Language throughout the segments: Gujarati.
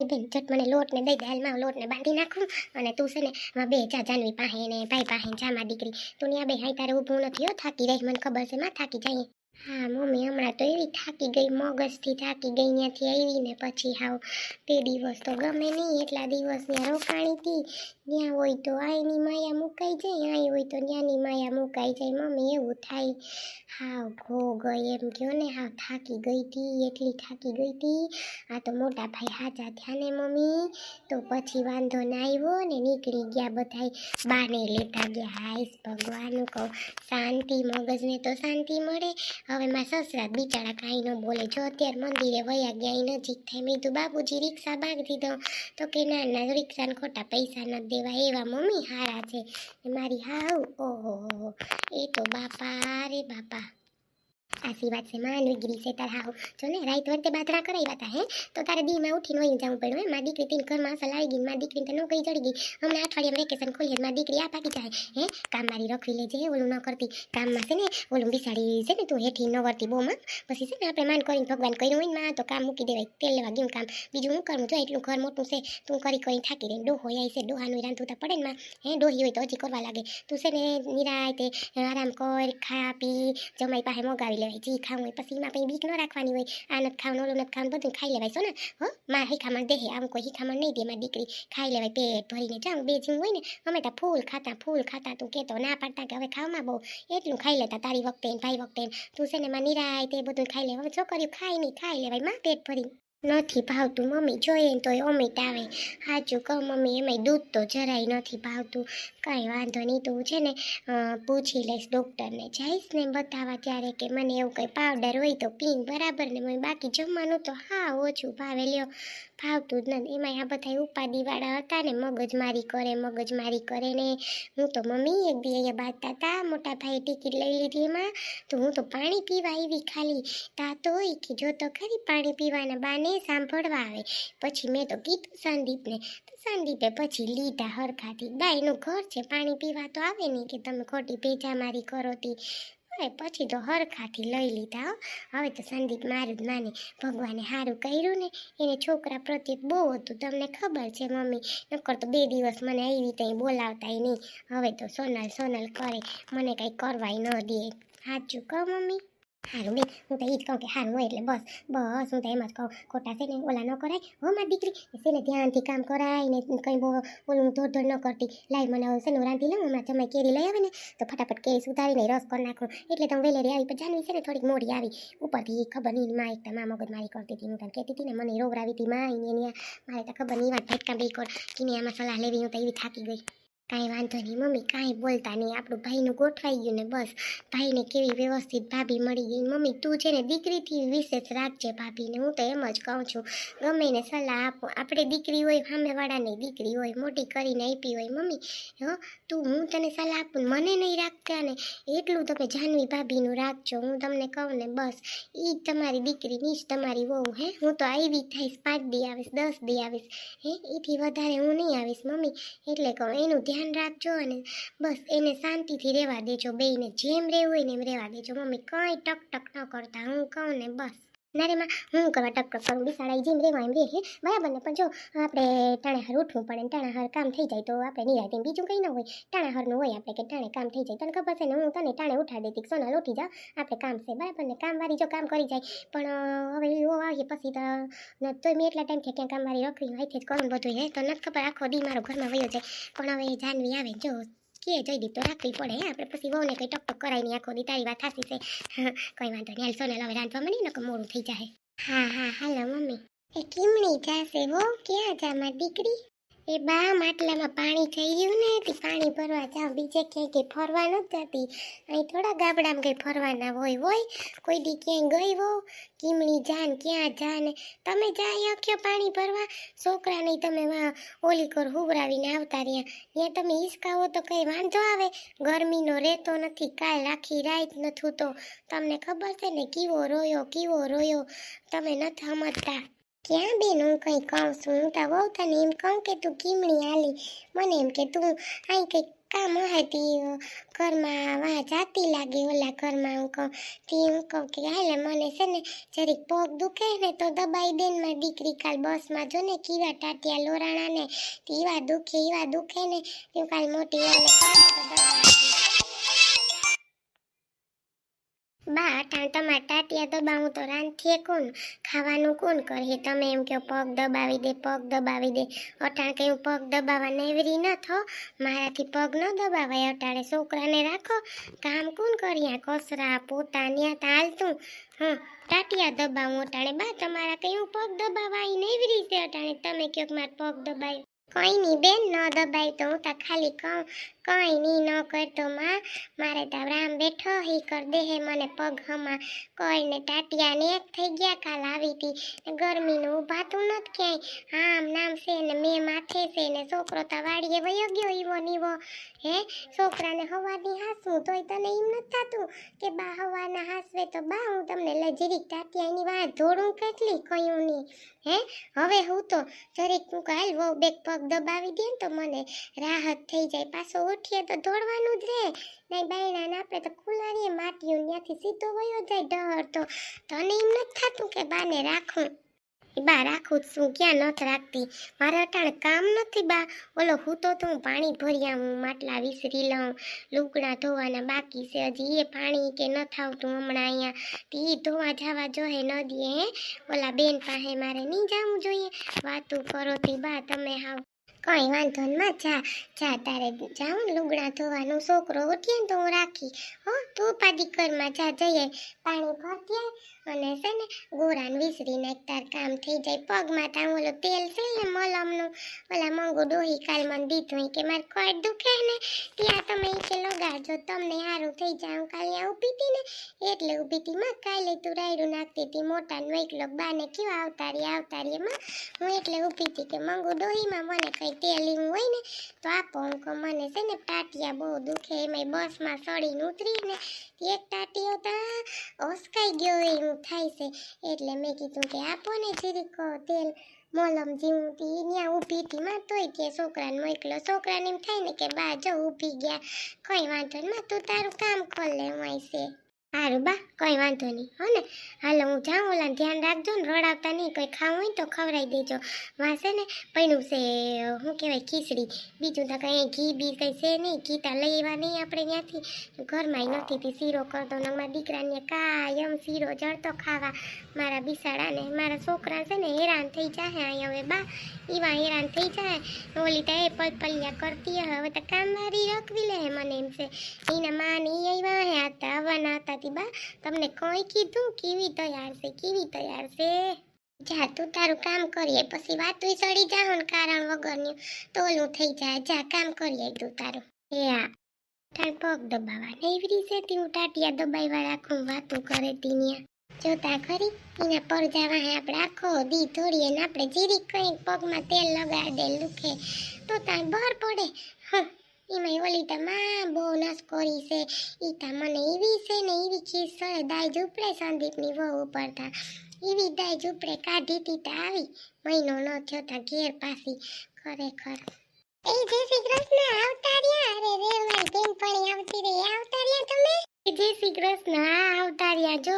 બેન ચટ મને લોટ ને દઈ દે લોટ ને બાંધી નાખું. અને તું છે ને બે ચા જાનવી પાસે ને ભાઈ પાસે જામા દીકરી. તું ત્યાં બે હાઈ તારે ઊભું નથી હો, થાકી રહી મને ખબર છે, માં થાકી જાય હા, મમ્મી, હમણાં તો એવી થાકી ગઈ, મગજથી થાકી ગઈ, ત્યાંથી આવી ને પછી હાવ તે દિવસ તો ગમે નહીં, એટલા દિવસ ત્યાં રોકાણી હતી. ત્યાં હોય તો આની માયા મુકાઈ જાય, આઈ હોય તો ત્યાંની માયા મુકાઈ જાય. મમ્મી, એવું થાય. હાવ ઘો ગઈ એમ કહો ને, હાવ થાકી ગઈ હતી એટલી થાકી ગઈ હતી આ તો મોટા ભાઈ હાજા થયા ને, મમ્મી. તો પછી વાંધો ના આવ્યો ને નીકળી ગયા બધાય. બાને લેતા ગયા. હાઈસ ભગવાનનું કહું, શાંતિ, મગજને તો શાંતિ મળે. હવે મારા સસરા બિચારા કાંઈ ન બોલે. જો અત્યારે મંદિરે વયા ગયા અહીં નજીક થાય. મેં કીધું, બાપુજી, રિક્ષા ભાગ દીધો તો કે, ના ના, રિક્ષાને ખોટા પૈસા ન દેવા એવા મમ્મી હારા છે મારી હાવ ઓહો. એ તો બાપા રે બાપા સાચી વાત છે, માં વીગરી છે તાર હાવ. જો ને, રાઈત વર્તે બાતરા કરાવ્યા હતા હે? તો તારે દીમાં ઉઠીને વહી જવું પડ્યું હે મા દીકરી તીન ઘરમાં અસલ ગઈ મા દીકરી તો નોકરી ચડી ગઈ હમણાં અઠવાડિયામાં વેકેશન ખોલીએ મા દીકરી આ પાકી જાય, હે? કામ મારી રખવી લેજે ઓલું ન કરતી. કામમાં છે ને, ઓલું બિસાડી છે ને તું હેઠી ન વર્તી બહુ, માં. પછી છે ને, આપણે માન કરીને ભગવાન કર્યું હોયમાં, તો કામ મૂકી દેવાય. તેલ લેવા ગયું કામ. બીજું હું કરું? જો, એટલું ઘર મોટું છે, તું કરી કરીને થાકી રહી ડોહો આવી છે ડોહાનું રાંધવું તો પડે ને, માં. હે, ડોહી હોય તો હજી કરવા લાગે. તું છે ને નિરાયતે આરામ કર ખા પી, જમાઈ પાસે મોગાવી લેવાય જે ખાવું હોય પછી એમાં બીક ન રાખવાની હોય આ નથી ખાવાનું ઓલું નથી ખાવાનું બધું ખાઈ લેવાય છો ને હો માર હિખામણ દેહે આમ કોઈ હિખામણ નહીં દે મારી દીકરી ખાઈ લેવાય પેટ ભરીને જાઉં બે જીવ હોય ને અમે તો ફૂલ ખાતા ફૂલ ખાતા તું કહેતો ના પાડતા કે હવે ખાવામાં બહુ એટલું ખાઈ લેતા તારી વખતે ભાઈ વખતે તું છે ને માં નિરાય તે બધું ખાઈ લેવા છોકરીઓ ખાઈ નહીં ખાઈ લેવાયમાં પેટ ભરી નથી ભાવતું. મમ્મી જોઈએ ને તોય ઓમિટ આવે. સાચું કહું, મમ્મી, એમાંય દૂધ તો જરાય નથી ભાવતું. કાંઈ વાંધો નહીં, તું છે ને પૂછી લઈશ ડૉક્ટરને. જઈશ ને બતાવવા ત્યારે કે મને એવું કંઈ પાવડર હોય તો પીન. બરાબર ને, મમ્મી, બાકી જમવાનું તો હા, ઓછું ભાવે. લ્યો, ભાવતું જ નથી. એમાંય આ બધા ઉપાધિવાળા હતા ને મગજમારી કરે મગજમારી કરે ને. હું તો મમ્મી એક બી અહીંયા બાંધતા હતા, મોટા ભાઈ ટિકિટ લઈ લીધી એમાં. તો હું તો પાણી પીવા આવી ખાલી. તા તો કે જો તો ખરી પાણી પીવાના બાને. સાંભળવા આવે. પછી મેં તો કીધું સંદીપને, તો સંદીપે પછી લીધા હરખાથી. બાયનું ઘર છે, પાણી પીવા તો આવે નહીં કે તમે ખોટી ભેજામારી કરો તી. હવે પછી તો હરખાથી લઈ લીધા હવે તો સંદીપ મારું જ માને. ભગવાને સારું કર્યું ને, એને છોકરા પ્રત્યે બહુ હતું. તમને ખબર છે મમ્મી? નકર તો બે દિવસ મને આવી રીતે બોલાવતાય નહીં. હવે તો સોનલ સોનલ કરે. મને કંઈ કરવાય ન દે. સાચું કહો મમ્મી? હારું બેન હું તો એ જ કહું કે હારું હોય એટલે બસ બસ હું તો એમ જ કહું, ખોટા છે ને ઓલા ન કરાય. હો મારી દીકરી છે ને ધ્યાનથી કામ કરાય ને કંઈ બહુ ઓલું ધોડ ન કરતી. લાઈ મને છે ને રાંધી લઉં, હમણાં જમાઈ કેરી લઈ આવે ને, તો ફટાફટ કેરી સુધારીને રસ કરી નાખું. એટલે હું વેલેરી આવી, પણ જાનવી છે ને થોડીક મોડી આવી. ઉપરથી ખબર નહીં માં એક માં મગજ મારી કરતી હતી. હું તને કહેતી હતી ને, મને રોવરાવી હતી માં એની મારે તો ખબર નહીં વાત ફટકા બે કર. કે આમાં સલાહ લેવી, હું તો એવી થાકી ગઈ. કાંઈ વાંધો નહીં, મમ્મી, કાંઈ બોલતા નહીં. આપણું ભાઈનું ગોઠવાઈ ગયું ને બસ. ભાઈને કેવી વ્યવસ્થિત ભાભી મળી ગઈ. મમ્મી, તું છે ને દીકરીથી વિશેષ રાખજે ભાભીને, હું તો એમ જ કહું છું. ગમે ને સલાહ આપો. આપણે દીકરી હોય, સામેવાળાની દીકરી હોય, મોટી કરીને આપી હોય. મમ્મી, હો, તું, હું તને સલાહ આપું મને નહીં રાખતા ને. એટલું તમે જાનવી ભાભીનું રાખજો. હું તમને કહું ને, બસ. એ જ તમારી દીકરી નહીં જ તમારી વહુ, હે? હું તો આવી થઈશ, પાંચ દી આવીશ, દસ દી આવીશ, હે? એથી વધારે હું નહીં આવીશ, મમ્મી. એટલે કહું, એનું ધ્યાન રાખજો અને બસ એને શાંતિથી રહેવા દેજો, બેયને જેમ રહેવું હોય ને એમ રહેવા દેજો. મમ્મી કંઈ ટક ટક ન કરતા, હું કહું ને બસ. ના રે હું કરવા ટક ટક કરું, બિસાડાઈ જેમ રેવા એમ હે? બરાબર ને? પણ જો, આપણે ટાણે હાર ઉઠવું પડે ને ટાણાહાર કામ થઈ જાય તો આપણે નિરાતે બીજું કંઈ ન હોય. ટાણે હારનું હોય આપણે કે ટાણે કામ થઈ જાય. તને ખબર છે ને, હું તને ટાણે ઉઠા દેતી સોના ઉઠી જા, આપણે કામ છે. બરાબર ને? કામવાળી જો કામ કરી જાય, પણ હવે એવો આવીએ પછી તો તોય મેં એટલા ટાઈમ ક્યાં કામવાળી રખડી હાથે જ કરું બધું હે? તો નથી ખબર આખો દી મારો ઘરમાં વયો જાય. પણ હવે જાનવી આવે જો કે જયદીપ તો રાખવી પડે આપણે પછી વહુને કંઈ ટકટક કરાવીને આખો દી તારી વાત થાસી છે. વાંધો નહીં, હાલ સોનલ હવે રાંધવા મળી ને મોડું થઈ જાય. હા હા, હાલો, મમ્મી. એ કેમણી જાશે વો ક્યાં જા દીકરી? એ બા માટલામાં પાણી થઈ ગયું ને તે પાણી ભરવા જાવ બીજે ક્યાંય કંઈ ફરવા નથી જતી અહીં થોડા ગામડામાં કંઈ ફરવાના હોય હોય. કોઈ દી ક્યાંય ગઈ હો કીમણી જાન, ક્યાં જાન. તમે જાય અખ્યો પાણી ભરવા? છોકરાને તમે ઓલી કર હુવરાવીને આવતા રહ્યા. ત્યાં તમે હિસકાવો તો કંઈ વાંધો આવે? ગરમીનો રહેતો નથી, કાલ આખી રાત નથી તો તમને ખબર છે ને, કીવો રોયો કીવો રોયો. તમે નથી સમજતા. ક્યાં બેન? હું કંઈ કહું છું. હું તો બહુ તને એમ કહું કે તું કીમણી આલી મને એમ કે તું અહીં કંઈક કામ હતી? ઘરમાં વાહ જાતી લાગી ઓલા ઘરમાં. હું કહું તે હું કહું કે હાલે, મને છે ને જરીક પગ દુખે ને તો દબાઈ દેન મારી દીકરી કાલ બસમાં જો ને કેવા ટાટિયા લોરાણા ને એવા દુખે એવા દુખે ને. તે કાલ મોટી એને બા અટાણ તમારા ટાટિયા દબાવું તો રાંધીએ કોણ? ખાવાનું કોણ કરે તમે એમ કહો, પગ દબાવી દે, પગ દબાવી દે. અટાણ કે હું પગ દબાવવા નેવરી ન થો. મારાથી પગ ન દબાવાય. અટાણે છોકરાને રાખો. કામ કોણ કર્યા કસરા, પોતા, ન્યા તાલતું હં ટાટિયા દબાવું. અટાણે, બા, તમારા કઈ હું પગ દબાવાય નેવરી છે. અટાણે, તમે કહો મારા પગ દબાય. કોઈ નહીં, બેન, ન દબાય તો હું તો ખાલી કહું. કઈ નહીં, ન કરતો માં. મારે તો રામ બેઠો હી, કર દે હે મને પગ હમા કોઈને ટાટિયા ને એક થઈ ગયા કાલ આવી હતી ને ગરમીનું ઉભાતું નથી ક્યાંય. આમ નામ છે ને મેં માથે છે ને છોકરો તો વાડીએ વયો ગયો ઈવો નીવો હે? છોકરાને હવાની હાસવું તોય તને એમ નથી થતું કે બા હવાના હાસવે તો બા, હું તમને લઈ જરીક ટાટિયાની વાત ધોળું કેટલી કયું નહીં હે? હવે હું તો જરીક હું કાલ વહુ બેક પગ દબાવી દે ને તો મને રાહત થઈ જાય. પાછો ઉઠીએ તો દોડવાનું જ રહે નહીં બાયણાને આપણે તો ખુલારીએ માટીયું, ત્યાંથી સીધો વયો જાય ડર તો. તને એમ નથી થતું કે બાને રાખું? બા, રાખું છું, ક્યાં નથી રાખતી? મારે અટાણે કામ નથી બા. ઓલો હું તો હું પાણી ભરી આવું, માટલા વિસરી લઉં, લુગડા ધોવાના બાકી છે. હજી એ પાણી કે ન થાવતું હમણાં અહીંયા. તે ધોવા જવા જોહે ન દે હે. ઓલા બેન પાસે મારે નહીં જવું જોઈએ. વાતું કરો તી બા, તમે હાવ કઈ વાંધો ન, માં, જા જા, તારે જાઉં લુગડા ધોવાનું. છોકરો ઉઠીએ ને તો હું રાખી, હો તું પાડી ઘરમાં જા, જઈએ. પાણી ભરતીએ અને છે ને, ગોરાન વિસરી નાખ તાર કામ થઈ જાય. પગમાં તાર ઓલો તેલ છે ને, મલમનું, ઓલા મંગુ ડોહી કાલ મને દીધું કે મારે કોઈ દુખે ને, ત્યાં તમે કે લગાડજો, તમને સારું થઈ જાય. હું કાલે ઊભી હતી ને, એટલે ઊભી હતી માં, કાલે તું રાયડું નાખતી હતી મોટા ને વૈકલો બાને કયો આવતારી આવતારી માં. હું એટલે ઊભી હતી કે મંગુ ડોહીમાં મને કઈ તેલ હોય ને તો આપો હું મને છે ને ટાટિયા બહુ દુખે એમાં બસમાં સડીને ઉતરી ને એક ટાટિયો તો ઓસકાઈ ગયો એવું થાય છે. એટલે મેં કીધું કે આપો ને જરીક તેલ મોલમ જીવું તી ત્યાં ઊભી હતી. માં તોય કે છોકરાને મોકલો છોકરાને એમ થાય ને કે બા જો ઊભી ગયા. કઈ વાંધો માં તું તારું કામ ખોલ લે, હું છે. સારું બા, કંઈ વાંધો નહીં. હો ને? હાલો, હું જાઉં ઓલા ધ્યાન રાખજો ને. રડાવતા નહીં, કોઈ ખાવું હોય તો ખવડાવી દેજો. વાંસે ને, પૈણું છે, શું કહેવાય, ખીચડી. બીજું તો કંઈ ઘી બી કંઈ છે નહીં. ઘી તો લઈ એવા નહીં આપણે ત્યાંથી. ઘરમાં નથી તે શીરો કરતો ને મારા દીકરાને કાયમ શીરો જળતો ખાવા. મારા બિસાડાને, મારા છોકરા છે ને, હેરાન થઈ જાય અહીંયા હવે બા. એવા હેરાન થઈ જાય ઓલી તો એ પલપલિયા કરતી, હવે તો કામવાળી રખવી લે મને એમ છે. એના માં ને આવ્યા હતા આવવાના હતા તી બા તમને કોઈ કીધું? કેવી તૈયાર છે? કેવી તૈયાર છે? જા, તું તારું કામ કરીએ, પછી વાતું ચડી જાવ ને કારણ વગરનું. તોલું થઈ જાય. જા, કામ કરીએ તું તારું. એ આ. તાર પગ દબાવા નેવરી છે તી હું ટાટિયા દબાવવા રાખું વાતું કરે તીનિયા જોતા ખરી, એના પર જવા હે આપણે આખો દી થોડીએ ને આપણે જીરી કઈ પગમાં તેલ લગાડે લુખે. તો તાર બહાર પડે. હં. એમાં ઓલી તો માં બહુ નસકોરી છે. ઈ તા મને એવી છે ને એવી ખીસ સળે દાય ઝૂપડે સંદીપની વહુ ઉપર તા એવી દાય ઝૂપડે કાઢી તી તા આવી મહિનો ન થયો તા ઘેર પાછી ખરેખર. એ જય શ્રી કૃષ્ણ, આવતા રહ્યા. અરે રે મારી બેનપણી આવતી રહી. આવતા રહ્યા તમે? જય શ્રી કૃષ્ણ, હા, આવતા રહ્યા. જો,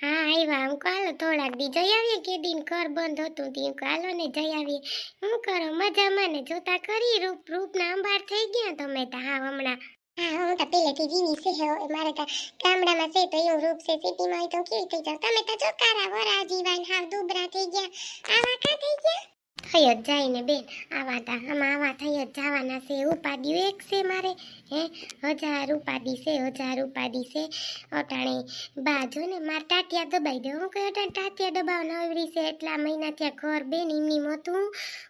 હા આવ્યા હું કાલો થોડાક દી જઈ આવીએ કે દિન ઘર બંધ હતું તી કાલો ને જઈ આવીએ. હું કરો, મજામાં ને જોતા કરી રૂપ, રૂપના અંબાર થઈ ગયા તમે તો, હા, હમણાં. હા, હું તો પહેલેથી જીવી છે હો. મારે તો ગામડામાં છે તો એવું રૂપ છે, સિટીમાં હોય તો કેવી થઈ જાવ? તમે તો જોકારા વરા જીવાન હાવ દુબરા થઈ ગયા. આવા કા થઈ ગયા? થઈ જાય ને બેન આવા તા આમાં આવા થઈ જ જવાના છે ઉપાડ્યું એક છે મારે, હે? હજાર ઉપાડી છે, હજાર ઉપાડી છે. અટાણે બાજુ ને, મારે ટાટિયા દબાઈ દે, હું કહ્યું અટાણે ટાટિયા દબાવવા નવરી છે? એટલા મહિના ત્યાં ઘર બેન એમની હતું.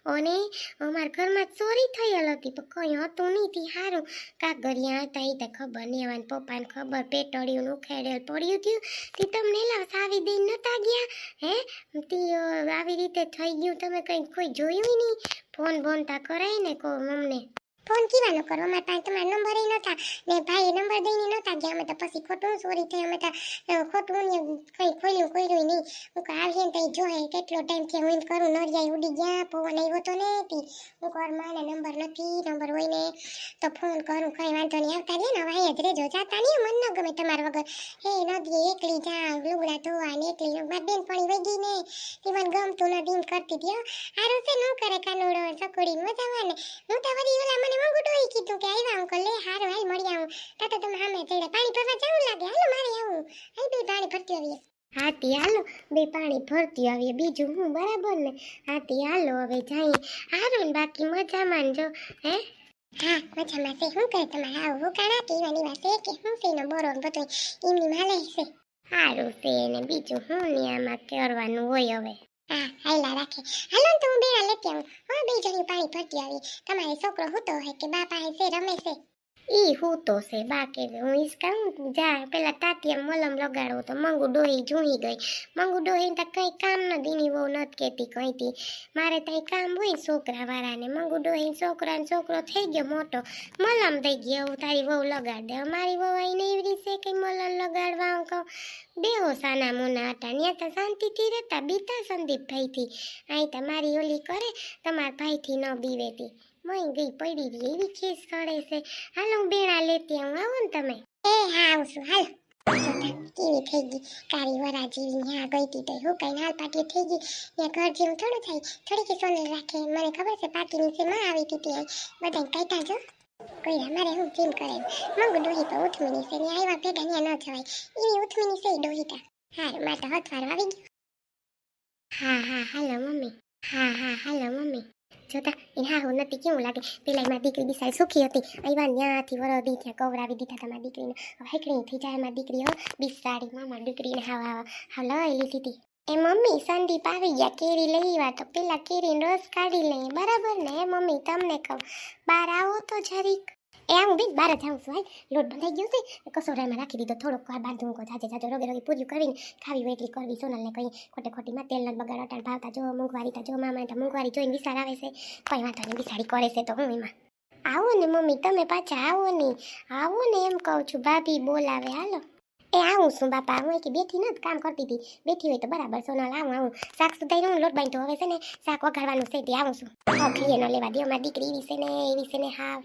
અને અમારા ઘરમાં ચોરી થયેલ હતી, પણ કંઈ હતું નહીં, તે સારું કાગરિયા હતા એ તો ખબર નહીં આવવાનું પપ્પાને ખબર, પેટોળિયું ઉખેડેલ પડ્યું થયું તે તમને લાવ સાવી દઈ નતા ગયા, હે? તે આવી રીતે થઈ ગયું, તમે કંઈ કોઈ જોયું નહીં. ફોન બોન તા કરાય ને કો અમને. ફોન કીવાનો કરો? અમારા પાસે તમારા નંબર ય નતા ને ભાઈ નંબર દઈને નતા ગયા. અમે તો પછી ખોટું ચોરી થઈ. અમે તો ખોટું ને કંઈ ખોલ્યું કર્યું નહીં. હું કહું આવીએ ને તઈ જોહે. કેટલો ટાઈમ થયો હું એમ કરું? નરિયાઈ ઉડી ગયા. પવન આવ્યો તો નથી હું કહું મારે નંબર નથી. નંબર હોય ને તો ફોન કરું. કઈ વાંધો નહીં. આવતા રહીએ ને? અહીંયા જ રેજો જાતા નહીં? મન ન ગમે તમારા વગર. હે, નદીએ એકલી જા લુગડા ધોવા ને એકલી મારી બેન પાણી વહી ગઈ ને. તે મને ગમતું નથી. કરતી હતી. હારું છે, ન કરે કાનુડો સકોડી આવે ને? હું તો વળી ઓલા મને મંગુ ડોહી કીધું કે આવ્યા અંકલ લે હારું હાલ મળી આવું. તાતા તમે હામે જઈને પાણી ભરવા જવું લાગે? હાલો મારે આવું. હાલ બે પાણી ભરતી આવીએ. હાથી હાલો. બે પાણી ભરતી આવીએ. બીજું હું બરાબર ને? હાથી હાલો હવે જઈએ હારું ને બાકી મજામાં જો હે? હા મજામાં છે. શું કરે તમારે? આવું હું કાણા પીવાની વાત છે? કે હું છે એનો બોરો ને એમની માલે છે. સારું છે ને બીજું હું ને આમાં કરવાનું હોય હવે? હા હાયલા રાખે. હાલો તો હું બેડા લેતી આવું. હા બે જણી પાણી ભરતી આવી. તમારે છોકરો હૂતો હોય કે બાપા છે, રમે છે. ઈ હૂતો છે બાકી હું ઈસ કહું જા પેલા તાતિયા મલમ લગાડવો તો મંગુ ડોહી જૂહી ગઈ મંગુ ડોહી તો કઈ કામ ન દીની બહુ નથી કેતી કઈ તી મારે તઈ કામ હોય છોકરાવાળાને છોકરા વાળાને મંગુ ડોહી છોકરા ને છોકરો થઈ ગયો મોટો મલમ થઈ ગયો હું તારી વહુ લગાડ દે મારી વહુ આવીને એવી રીતે કઈ મલમ લગાડવા હું કહું બેહો સાના મુના હતા ત્યાં તો શાંતિથી રહેતા બીતા સંદીપ ભાઈથી અહીં તમારી ઓલી કરે તમારા ભાઈથી ન બીવેતી મય ગઈ પડી રહી એવી ખીસ કરે છે. હાલો હું બેડા લેતી આવું. આવો ને તમે. એ, હા, આવશું. હાલ. કેવી થઈ ગઈ. કારી વરા જેવી ત્યાં ગઈ હતી તો હું કઈ હાલ પાટી થઈ ગઈ. ત્યાં ઘર જેવું થોડું થાય. થોડી કે સોનલ રાખે. મને ખબર છે પાટી નીચે માં આવી હતી ત્યાં બધા કહેતા જો. કોઈ અમારે હું જીમ કરે મંગ ડોહી તો ઉથમીની છે. ને આવ્યા ભેગા, ત્યાં ન જવાય. એની ઉથમીની છે ડોહીતા હાર, મારે તો હથવાર આવી ગયું. હા હા, હાલો, મમ્મી. હા હા, હાલો, મમ્મી. જોતા એ હા હું નથી, કેવું લાગે? પેલા એમાં દીકરી બિસારી સુખી હતી. આવ્યા ત્યાંથી વરદી ત્યાં કવરાવી દીધા તમારી દીકરીને. હવે હેકડી થઈ જાય એમાં દીકરી, હો. બિસાડી મામા દીકરીને હાવ હાવ હા લઈ લીધી હતી એ મમ્મી, સંદીપ આવી ગયા, કેરી લઈ આવ્યા તો પેલા કેરીનો રસ કાઢી લઈએ બરાબર ને? એ મમ્મી, તમને કહું. બહાર આવો તો જરીક. એ હું બી બહાર જ છું હાલ લોટ બંધાઈ ગયો છે કસોરામાં રાખી દીધો થોડોક વાર બાંધું કો જાજે જાજો રોગે રોગે પૂરી કરીને ખાવી હોય એટલી કરવી સોનલને કંઈ ખોટે ખોટીમાં તેલ નથી બગાડ અટાણ ભાવતા જો મોંઘવારી તો જો મામા તો મોંઘવારી જોઈને વિચાર આવે છે કોઈ વાંધો નહીં બિસાડી કરે છે તો હું એમાં આવો ને મમ્મી તમે પાછા આવો ને આવો ને એમ કહું છું ભાભી બોલાવે હાલો એ આવું છું બાપા હું એક બેઠી નથી કામ કરતી હતી બેઠી હોય તો બરાબર સોનલ આવું આવું શાક સુધાઈ રહ્યું લોટ બાંધતો હવે છે ને શાક વઘારવાનું છે તે આવું છું ખીએ ન લેવા દે અમારી દીકરી છે ને એવી છે ને હા